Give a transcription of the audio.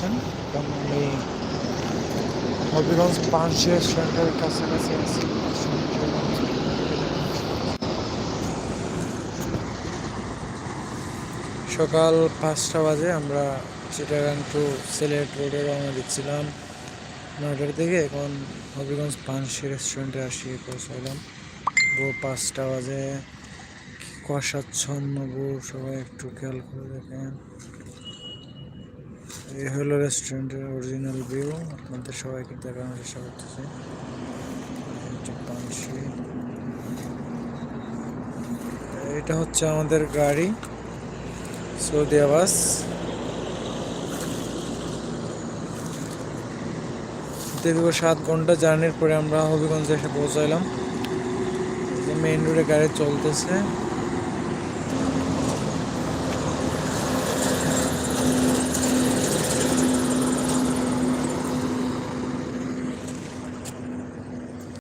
এখন আমি হবিগঞ্জ পাঁচশো রেস্টুরেন্টের কাছাকাছি আছি সকাল পাঁচটা বাজে আমরা চিটাগাং টু সিলেট রোডে রওনা দিচ্ছিলাম। নয়টার দিকে এখন হবিগঞ্জ পানসি রেস্টুরেন্টে আসি পৌঁছালাম ভোর পাঁচটা বাজে। কি কুয়াশাচ্ছন্ন ভোর সবাই একটু খেয়াল করে দেখেন। এই হলো রেস্টুরেন্টের অরিজিনাল ভিউ আপনাদের সবাইকে দেখানোর চেষ্টা করতেছি। এটা হচ্ছে আমাদের গাড়ি, সৌদি আবাস। দীর্ঘ সাত ঘণ্টা জার্নির পরে আমরা হবিগঞ্জে এসে পৌঁছাইলাম। মেইন রোডে গাড়ি চলতেছে।